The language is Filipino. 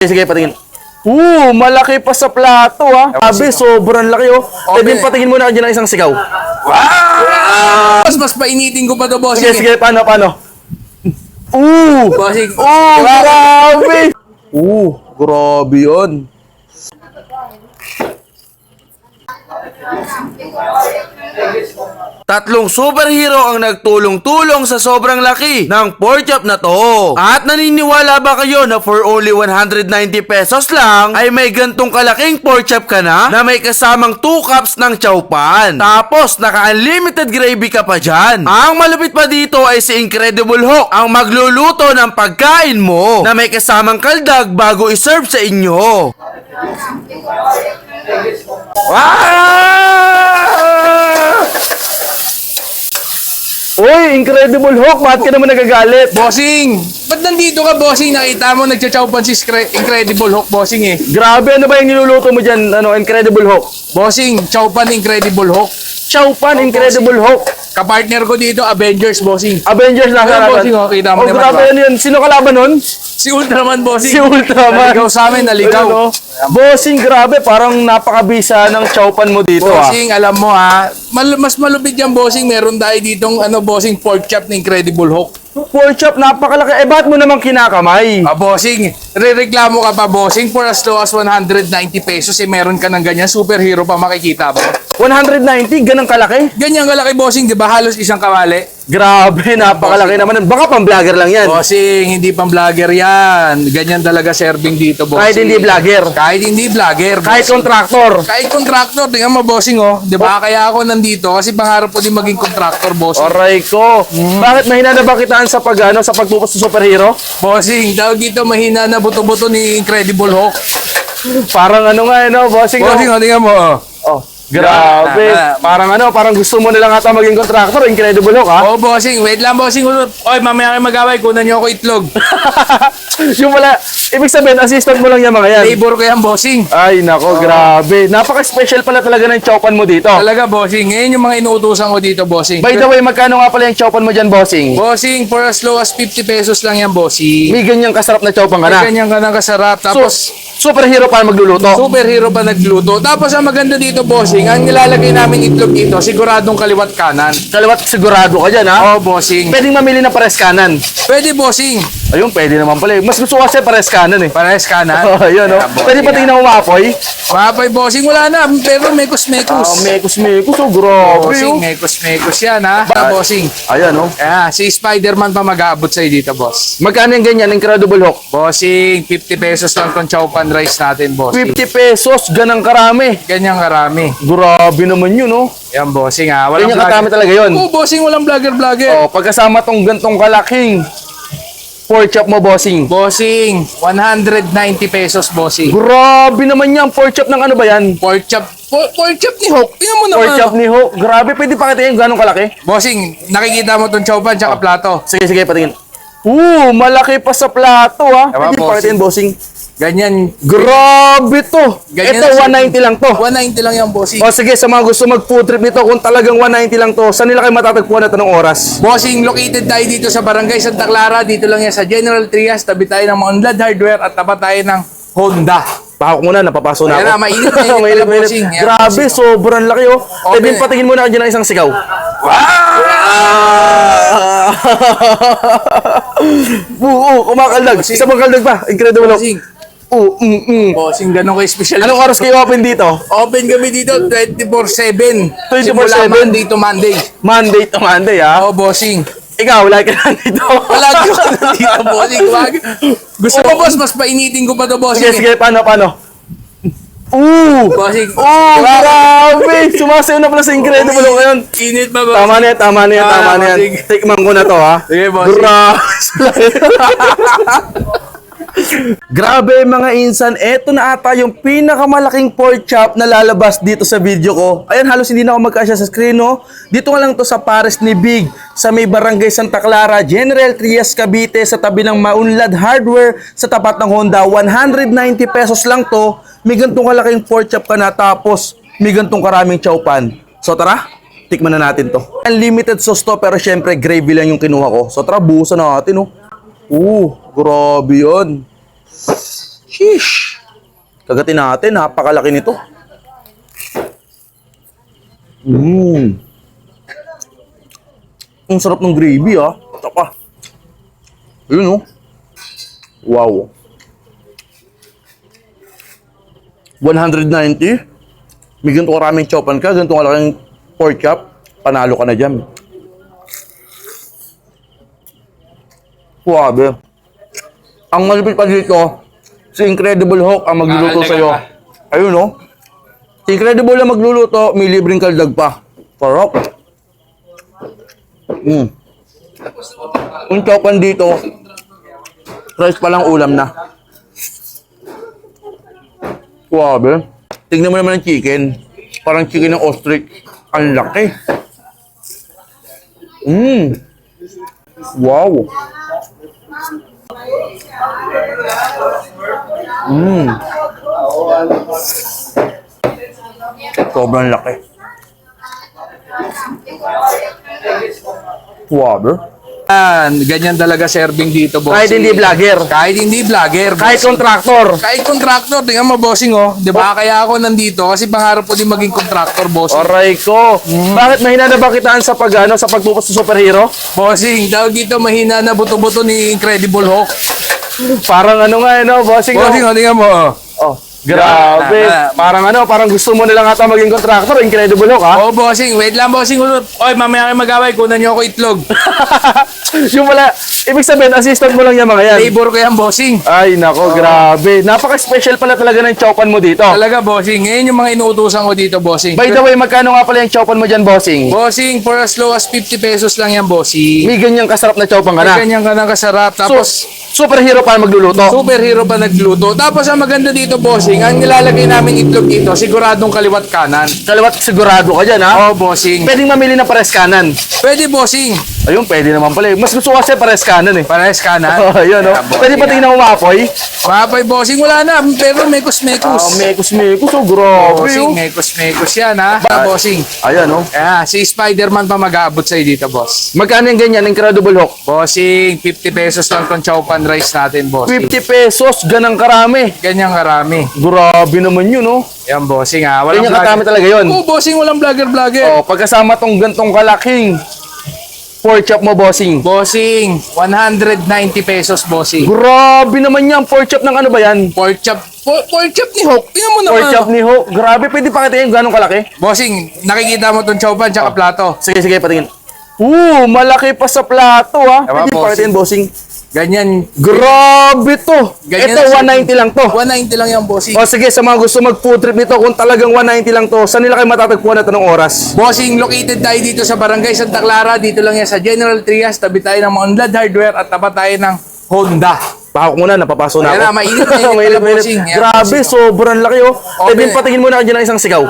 Sige, patingin. Oo, malaki pa sa plato ah. Sabi, sobrang laki oh. Okay. Pwede patingin muna ka dyan ng isang sigaw. Mas mas painitin ko pa to, bossing. Sige, sige, paano, paano? Oo! Bossing. Oo, grabe! Oo, grabe yun. Tatlong superhero ang nagtulong-tulong sa sobrang laki ng pork chop na to. At naniniwala ba kayo na for only 190 pesos lang ay may gantong kalaking pork chop ka na na may kasamang 2 cups ng chowpan. Tapos naka-unlimited gravy ka pa dyan. Ang malupit pa dito ay si Incredible Hulk ang magluluto ng pagkain mo na may kasamang kaldag bago iserve sa inyo. Ah! Uy, Incredible Hulk, bakit ka naman nagagalit? Bossing! Ba't nandito ka, bossing? Nakita mo, nagcha-chowpan si Scre- Incredible Hulk, bossing eh. Grabe, ano ba yung niluluto mo dyan, ano, Incredible Hulk? Bossing, chowpan Incredible Hulk. Chow Pan, Incredible Hulk. Kapartner ko dito, Avengers, bossing. Avengers na Ayun, bossing, oh, kita mo oh, naman, grabe diba? ano yun. Sino kalaban nun? Si Ultraman, bossing. Si Ultraman. Naligaw sa amin, naligaw. Ayun, oh. Bossing, grabe, parang napakabisa ng chow pan mo dito, ah. Bossing, alam mo ha, mal- mas malupit yan, bossing. Meron tayo ditong ano, bossing, pork chop na Incredible Hulk. Pork chop, napakalaki. Eh, bakit mo naman kinakamay? Ah, bossing, rereklamo ka pa, bossing, for as low as 190 pesos, eh, meron ka ng ganyan, superhero pa makikita mo. 190, ganang kalaki? Ganyan kalaki, bossing, di ba? Halos isang kamali. Grabe, napakalaki naman. Baka pang vlogger lang yan. Bossing, hindi pang vlogger yan. Ganyan talaga serving dito, bossing. Kahit hindi vlogger. Kahit hindi vlogger. Kahit bossing. kontraktor. Kahit contractor, tingnan mo, bossing, oh. Di ba? Kaya ako nandito kasi pangarap ko din maging contractor, bossing. Aray ko. Bakit mahina na ba kitaan sa pag ano, sa pagpupos sa superhero? Bossing, tawag dito mahina na buto-buto ni Incredible Hulk. Parang ano nga, ano, bossing. Bossing, oh. oh, tingnan mo, oh. Oh, grabe. Ah. Parang ano, parang gusto mo na lang ata maging kontraktor. Incredible Hulk, ha? Oh, bossing, wait lang, bossing. Oy, mamaya kayo mag-away, kunan niyo ako itlog. yung wala, ibig sabihin, assistant mo lang yung mga yan. Labor ko yan, bossing. Ay, nako, grabe. Napaka-special pala talaga ng chowpan mo dito. Talaga, bossing. Ngayon yung mga inuutosan ko dito, bossing. By the way, magkano nga pala yung chowpan mo dyan, bossing? Bossing, for as low as 50 pesos lang yan, bossing. May ganyang kasarap na chowpan ka na. Ganyan ka ng kasarap. So, Tapos, superhero pa magluluto. superhero pa nagluto. Tapos, ang maganda dito, bossing, ang nilalagay namin itlog dito, siguradong kaliwat kanan. Kaliwat sigurado ka dyan, ha? Oh, bossing. Pwedeng mamili ng pares kanan. Pwede, bossing. Ayun, pwede naman pala. eh. Mas gusto ko kasi pares kanan eh. Kanan. Oh, yun, oh. Yeah, bossing, Pwede pa tingnan mo maapoy? Mapay, bossing, wala na. Pero mekos-mekos. Ah, mekos mekos, oh, grabe, Bossing, oh. mekos-mekos yan, ha? Ah, bossing. Ayan, oh. Ah, si Spider-Man pa mag-aabot sa'yo dito, boss. Magkano yung ganyan, Incredible Hulk? Bossing, 50 pesos lang tong chow pan rice natin, bossing. 50 pesos, ganang karami. Ganyan karami. Grabe naman yun, oh. Yan, bossing, ha? Walang Ganyan karami talaga yun. Oo, bossing, walang vlogger-vlogger. Oh, pagkasama tong gantong kalaking pork chop mo, bossing. Bossing, 190 pesos, bossing. Grabe naman yan, pork chop ng ano ba yan? Pork chop, por- pork chop ni Hulk. Tingnan mo naman. Pork chop ni Hulk. Grabe, pwede pakitingin ganong kalaki? Bossing, nakikita mo tong chow pan tsaka Oh. plato. Sige, sige, patingin. Oo, malaki pa sa plato, ha? Diba, Pwede bossing? pakitingin, bossing. Ganyan. Grabe to. Ganyan Ito, na siya. 190 lang to. 190 lang yan, bossing. O sige, sa mga gusto mag-food trip nito, kung talagang 190 lang to, saan nila kayo matatagpuan ito ng oras? Bossing, located tayo dito sa Barangay Santa Clara. Dito lang yan sa General Trias. Tabi tayo ng mga Unlad Hardware at tapat tayo ng Honda. Pahawak muna, napapaso na Ayan ako. na, mainit, mainit pala, bossing. Ayan, Grabe, bossing. sobrang laki oh. Okay. Pwede patingin muna ka dyan ng isang sigaw. Oo, kumakaldag. Isa pang kaldag pa. Incredible. Bossing, Oo, mm, mm. bossing, ganun kayo special. Anong oras kayo open dito? Open kami dito 24-7. 24/7? Simula Monday to Monday. Monday to Monday, ha? Oo, bossing. Ikaw, wala ka lang dito. Wala ko dito, bossing. Wag. Gusto mo, boss, mas painitin ko pa to, bossing. Sige, sige, paano, paano? Oo! Bossing. Oo, grabe! Sumasayo na pala sa Incredible Hulk ngayon. Init ba, bossing? Tama na yan, tama na yan, Ah, tama na yan. Tikman ko na to, ha? Sige, bossing. Grabe! Grabe mga insan, eto na ata yung pinakamalaking pork chop na lalabas dito sa video ko. Ayan, halos hindi na ako magkasya sa screen, no? Dito nga lang to sa Pares ni Big, sa may barangay Santa Clara, General Trias, Cavite, sa tabi ng Maunlad Hardware, sa tapat ng Honda. 190 pesos lang to. May gantong kalaking pork chop ka na, tapos may gantong karaming chowpan. So tara, tikman na natin to. Unlimited sauce to, pero syempre gravy lang yung kinuha ko. So tara, buhusan na natin, oh. Oo, grabe yun. Sheesh. Kagatin natin, napakalaki nito. Mmm. Ang sarap ng gravy ah. Tapa. Ayun oh. Wow. 190. May ganito karaming chopan ka, ganito kalaking pork chop, panalo ka na dyan. Suwabe. Ang malupit pa dito, si Incredible Hulk ang magluluto Ah, sa'yo. teka Ayun oh. Si Incredible ang magluluto, may libreng kaldag pa. Sarap. Mm. Yung chopan dito, rice pa lang ulam na. Suwabe. Tingnan mo naman ang chicken. Parang chicken ng ostrich. Ang laki. Mmm. Wow. Mmm. Sobrang laki. Suwabe. Yan, ganyan talaga serving dito, bossing. Kahit hindi vlogger. Kahit hindi vlogger. Kahit bossing. contractor. Kahit contractor, tingnan mo, bossing, oh. Di ba? Kaya ako nandito kasi pangarap ko din maging contractor, bossing. Aray ko. Bakit mahina na ba kitaan sa pag, ano, sa pagpupos sa superhero? Bossing, daw dito mahina na buto-buto ni Incredible Hulk. Parang ano nga, ano, bossing. Bossing, no? oh, tingnan mo. Oh, grabe. Ah. Parang ano, parang gusto mo na lang ata maging contractor. Incredible Hulk, ha? Oh, bossing, wait lang, bossing. Oy, mamaya kayo mag-away, kunan niyo ako itlog. yung pala, ibig sabihin, assistant mo lang yung mga yan. Labor ko yan, bossing. Ay, nako, grabe. Napaka-special pala talaga ng chopan mo dito. Talaga, bossing. Ngayon yung mga inuutusan ko dito, bossing. By the way, magkano nga pala yung chopan mo dyan, bossing? Bossing, for as low as 50 pesos lang yan, bossing. May ganyang kasarap na chopan ka na. May ganyan ka na kasarap. So, Tapos, superhero pa magluluto. superhero pa nagluto. Tapos, ang maganda dito, bossing, ang nilalagay namin itlog dito, siguradong kaliwat kanan. Kaliwat sigurado ka dyan, ha? Oh, bossing. Pwedeng mamili ng pares kanan. Pwede, bossing. Ayun, pwede naman pala. eh. Mas gusto ko kasi pares kanan eh. Pares kanan. Oh, ayun, oh. Ah, bossing, Pwede pa ah. tingnan mo mapoy. Mapay, bossing, wala na. Pero Ah, mekos-mekos. mekos-mekos. Oh, grabe, bossing, oh. mekos-mekos yan, ha? Ah, bossing. Ayan, oh. Ah, si Spider-Man pa mag-aabot sa'yo dito, boss. Magkano yung ganyan, Incredible Hulk? Bossing, 50 pesos lang tong chow pan rice natin, bossing. 50 pesos, ganang karami. Ganyan karami. Grabe naman yun, oh. Yan, bossing, ha? Walang Ganyan katami talaga yun. Oo, bossing, walang vlogger-vlogger. Oh, pagkasama tong gantong kalaking pork chop mo, bossing. Bossing, 190 pesos, bossing. Grabe naman yan. Pork chop ng ano ba yan? Pork chop, por- pork chop ni Hulk. Tingnan mo naman. Pork chop ni Ho. Grabe, pwede pakita yung ganong kalaki? Bossing, nakikita mo tong chow pan tsaka plato. Sige, sige, patingin. Uh, malaki pa sa plato, ha? Tama, Pwede bossing. pakita yung bossing. Ganyan. Grabe to. Ganyan Ito, na siya. 190 lang to. 190 lang yan, bossing. O sige, sa mga gusto mag-food trip nito, kung talagang 190 lang to, saan nila kayo matatagpuan na ito ng oras? Bossing, located tayo dito sa Barangay Santa Clara. Dito lang yan sa General Trias. Tabi tayo ng Monlad Hardware at tabi tayo ng Honda. Pahawak muna, napapaso na Ayan ako. na, mainit na init Mainit, mainit. bossing. Ayan, Grabe, bossing. sobrang laki oh. Okay. Pwede patingin muna ka dyan ng isang sigaw.